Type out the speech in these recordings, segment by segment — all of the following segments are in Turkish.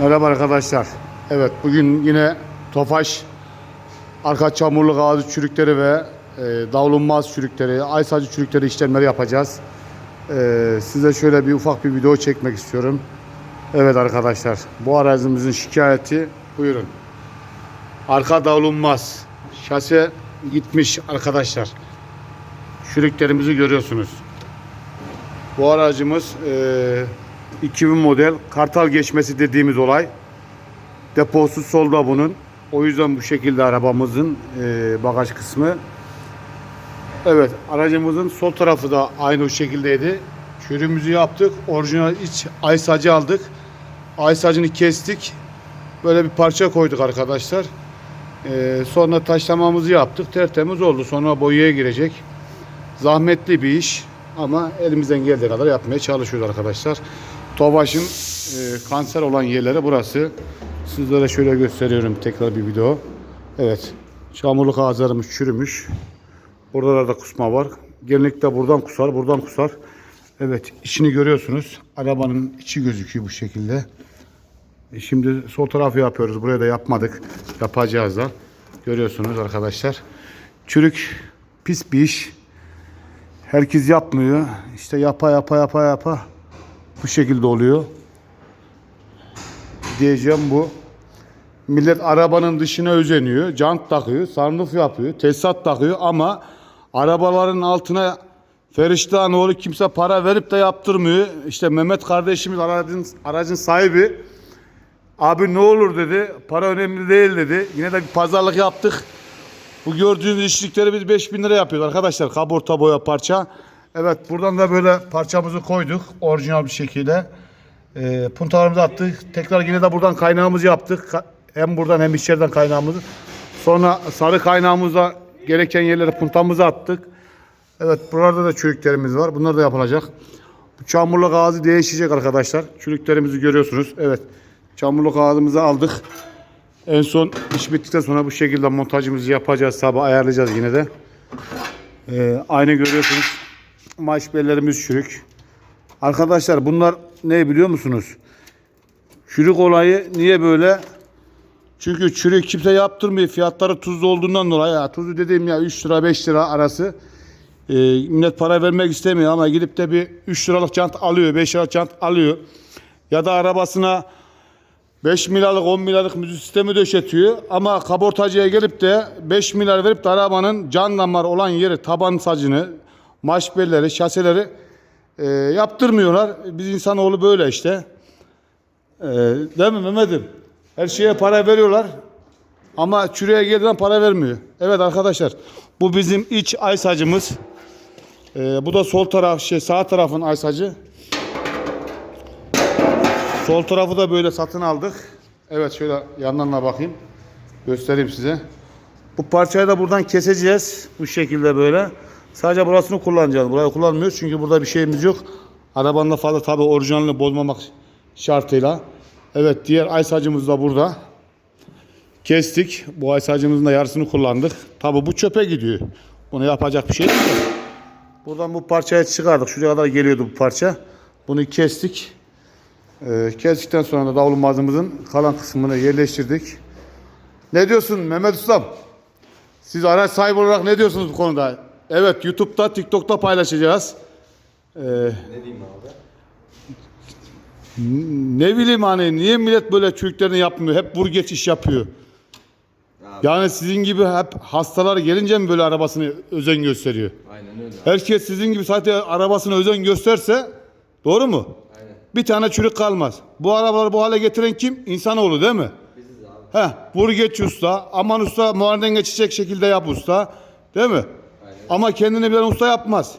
Merhaba arkadaşlar. Evet bugün yine Tofaş arka çamurluk ağzı çürükleri ve e, davulunmaz çürükleri, ay sacı çürükleri işlemleri yapacağız. E, size şöyle bir ufak bir video çekmek istiyorum. Evet arkadaşlar bu arazimizin şikayeti buyurun. Arka davulunmaz. Şase gitmiş arkadaşlar. Çürüklerimizi görüyorsunuz. Bu aracımız e, 2000 model kartal geçmesi dediğimiz olay. Deposu solda bunun. O yüzden bu şekilde arabamızın e, bagaj kısmı. Evet aracımızın sol tarafı da aynı o şekildeydi. Çürümüzü yaptık. Orijinal iç ay sacı aldık. Ay sacını kestik. Böyle bir parça koyduk arkadaşlar. E, sonra taşlamamızı yaptık. Tertemiz oldu. Sonra boyaya girecek. Zahmetli bir iş ama elimizden geldiği kadar yapmaya çalışıyoruz arkadaşlar. Tobaş'ın e, kanser olan yerleri burası. Sizlere şöyle gösteriyorum tekrar bir video. Evet. Çamurluk ağızlarımız çürümüş. Burada da kusma var. Genellikle buradan kusar, buradan kusar. Evet, içini görüyorsunuz. Arabanın içi gözüküyor bu şekilde. E, Şimdi sol tarafı yapıyoruz. Buraya da yapmadık. Yapacağız da. Görüyorsunuz arkadaşlar. Çürük pis bir iş. Herkes yapmıyor. İşte yapa yapa yapa yapa bu şekilde oluyor. Diyeceğim bu. Millet arabanın dışına özeniyor. Jant takıyor, sunroof yapıyor, tesisat takıyor ama arabaların altına Feriştah'ın oğlu kimse para verip de yaptırmıyor. İşte Mehmet kardeşimiz aracın, aracın sahibi. Abi ne olur dedi. Para önemli değil dedi. Yine de bir pazarlık yaptık. Bu gördüğünüz işlikleri biz 5000 lira yapıyoruz arkadaşlar. Kaburta boya parça. Evet buradan da böyle parçamızı koyduk. Orijinal bir şekilde. E, puntalarımızı attık. Tekrar yine de buradan kaynağımızı yaptık. Hem buradan hem içeriden kaynağımızı. Sonra sarı kaynağımıza gereken yerlere puntamızı attık. Evet buralarda da çürüklerimiz var. Bunlar da yapılacak. Bu çamurluk ağzı değişecek arkadaşlar. Çürüklerimizi görüyorsunuz. Evet. Çamurluk ağzımızı aldık. En son iş bittikten sonra bu şekilde montajımızı yapacağız. Sabah ayarlayacağız yine de. Ee, aynı görüyorsunuz. Maş bellerimiz çürük. Arkadaşlar bunlar ne biliyor musunuz? Çürük olayı niye böyle? Çünkü çürük kimse yaptırmıyor. Fiyatları tuzlu olduğundan dolayı. Ya, tuzlu dediğim ya 3 lira 5 lira arası. Ee, millet para vermek istemiyor ama gidip de bir 3 liralık çant alıyor. 5 liralık çant alıyor. Ya da arabasına 5 milyarlık 10 milyarlık müzik sistemi döşetiyor ama kabortacıya gelip de 5 milyar verip de arabanın can damar olan yeri taban sacını, maş belleri, şaseleri e, yaptırmıyorlar. Biz insanoğlu böyle işte. E, değil mi Mehmet'im? Her şeye para veriyorlar ama çürüye geldiğinden para vermiyor. Evet arkadaşlar bu bizim iç ay sacımız. E, bu da sol taraf şey sağ tarafın ay sacı. Sol tarafı da böyle satın aldık. Evet şöyle yandan da bakayım. Göstereyim size. Bu parçayı da buradan keseceğiz. Bu şekilde böyle. Sadece burasını kullanacağız. Burayı kullanmıyoruz çünkü burada bir şeyimiz yok. Arabanın da fazla tabi orijinalini bozmamak şartıyla. Evet diğer ay sacımız da burada. Kestik. Bu ay sacımızın da yarısını kullandık. Tabi bu çöpe gidiyor. Bunu yapacak bir şey yok. Buradan bu parçayı çıkardık. Şuraya kadar geliyordu bu parça. Bunu kestik. Ee, kestikten sonra da davlumbazımızın kalan kısmını yerleştirdik. Ne diyorsun Mehmet Ustam? Siz araç sahibi olarak ne diyorsunuz bu konuda? Evet YouTube'da, TikTok'ta paylaşacağız. Ee, Ne diyeyim abi? ne bileyim hani niye millet böyle çürüklerini yapmıyor? Hep vur geç iş yapıyor. Abi. Yani sizin gibi hep hastalar gelince mi böyle arabasını özen gösteriyor? Aynen öyle. Herkes sizin gibi zaten arabasına özen gösterse doğru mu? Aynen. Bir tane çürük kalmaz. Bu arabaları bu hale getiren kim? İnsanoğlu değil mi? Biziz abi. Heh, vur geç usta. Aman usta muharebeden geçecek şekilde yap usta. Değil mi? Ama kendini bilen usta yapmaz.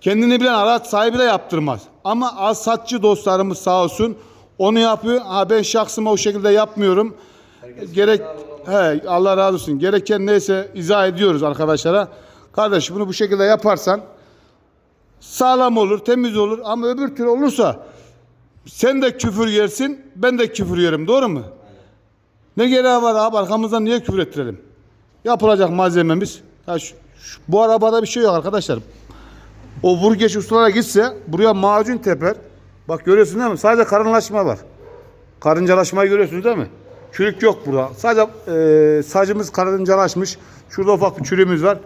Kendini bilen araç sahibi de yaptırmaz. Ama az satçı dostlarımız sağ olsun onu yapıyor. Ha ben şahsıma o şekilde yapmıyorum. Gerek he, Allah razı olsun. Gereken neyse izah ediyoruz arkadaşlara. Kardeş bunu bu şekilde yaparsan sağlam olur, temiz olur ama öbür türlü olursa sen de küfür yersin, ben de küfür yerim. Doğru mu? Ne gereği var abi arkamızdan niye küfür ettirelim? Yapılacak malzememiz. Ya şu- bu arabada bir şey yok arkadaşlar. O vurgeç ustalara gitse buraya macun teper. Bak görüyorsun değil mi? Sadece karınlaşma var. Karıncalaşmayı görüyorsunuz değil mi? Çürük yok burada. Sadece e, sacımız karıncalaşmış. Şurada ufak bir çürüğümüz var.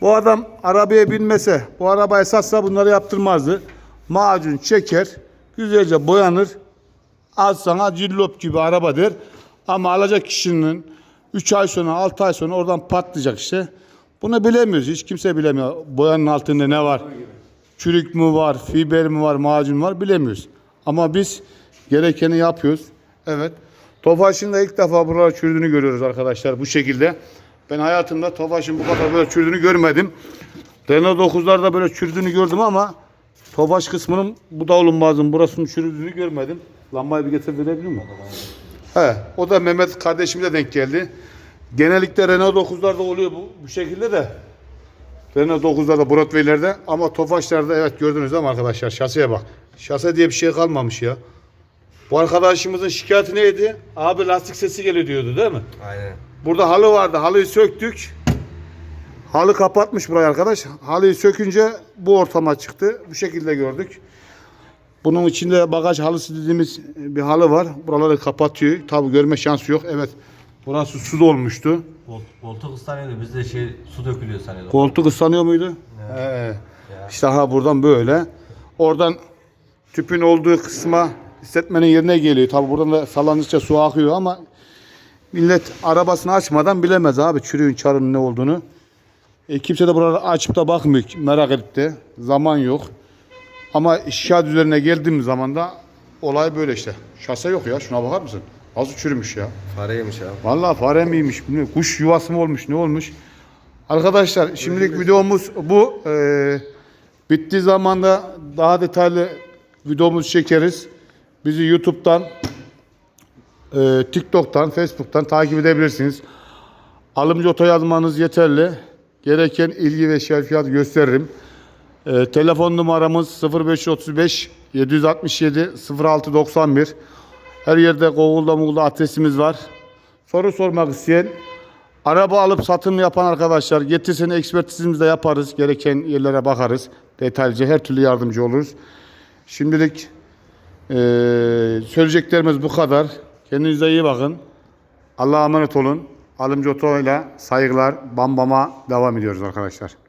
Bu adam arabaya binmese, bu arabayı satsa bunları yaptırmazdı. Macun çeker, güzelce boyanır. Az sana cillop gibi araba der. Ama alacak kişinin 3 ay sonra 6 ay sonra oradan patlayacak işte. Bunu bilemiyoruz. Hiç kimse bilemiyor. Boyanın altında ne var? Çürük mü var? Fiber mi var? Macun var? Bilemiyoruz. Ama biz gerekeni yapıyoruz. Evet. Tofaş'ın da ilk defa buralar çürüdüğünü görüyoruz arkadaşlar bu şekilde. Ben hayatımda Tofaş'ın bu kadar böyle çürüdüğünü görmedim. Renault 9'larda böyle çürüdüğünü gördüm ama Tofaş kısmının bu davlumbazın burasının çürüdüğünü görmedim. Lambayı bir getir verebilir mi? He, o da Mehmet kardeşimize denk geldi. Genellikle Renault 9'larda oluyor bu, bu şekilde de. Renault 9'larda, Broadway'lerde ama Tofaş'larda evet gördünüz mi arkadaşlar? Şaseye bak. Şase diye bir şey kalmamış ya. Bu arkadaşımızın şikayeti neydi? Abi lastik sesi geliyor diyordu değil mi? Aynen. Burada halı vardı. Halıyı söktük. Halı kapatmış burayı arkadaş. Halıyı sökünce bu ortama çıktı. Bu şekilde gördük. Bunun içinde bagaj halısı dediğimiz bir halı var. Buraları kapatıyor. Tabi görme şansı yok. Evet. Burası su dolmuştu. Kol- Koltuk ıslanıyordu. Biz de şey su dökülüyor sanıyorduk. Koltuk ıslanıyor muydu? He. İşte ha buradan böyle. Oradan tüpün olduğu kısma hissetmenin yerine geliyor. Tabi buradan da sallandıkça su akıyor ama millet arabasını açmadan bilemez abi çürüğün çarının ne olduğunu. E, kimse de buraları açıp da bakmıyor merak edip de. Zaman yok. Ama şikayet üzerine geldiğim zaman da olay böyle işte. Şase yok ya şuna bakar mısın? Nasıl çürümüş ya. Fareymiş abi. Vallahi fare miymiş bilmiyorum. Kuş yuvası mı olmuş ne olmuş? Arkadaşlar şimdilik videomuz bu. Ee, bittiği zaman da daha detaylı videomuzu çekeriz. Bizi YouTube'dan, e, TikTok'tan, Facebook'tan takip edebilirsiniz. Alımcı oto yazmanız yeterli. Gereken ilgi ve şerfiyat gösteririm. Ee, telefon numaramız 0535 767 0691. Her yerde Google'da Google'da adresimiz var. Soru sormak isteyen, araba alıp satım yapan arkadaşlar getirsin ekspertizimizi de yaparız. Gereken yerlere bakarız. Detaylıca her türlü yardımcı oluruz. Şimdilik eee, söyleyeceklerimiz bu kadar. Kendinize iyi bakın. Allah'a emanet olun. Alımcı Oto ile saygılar. Bambama devam ediyoruz arkadaşlar.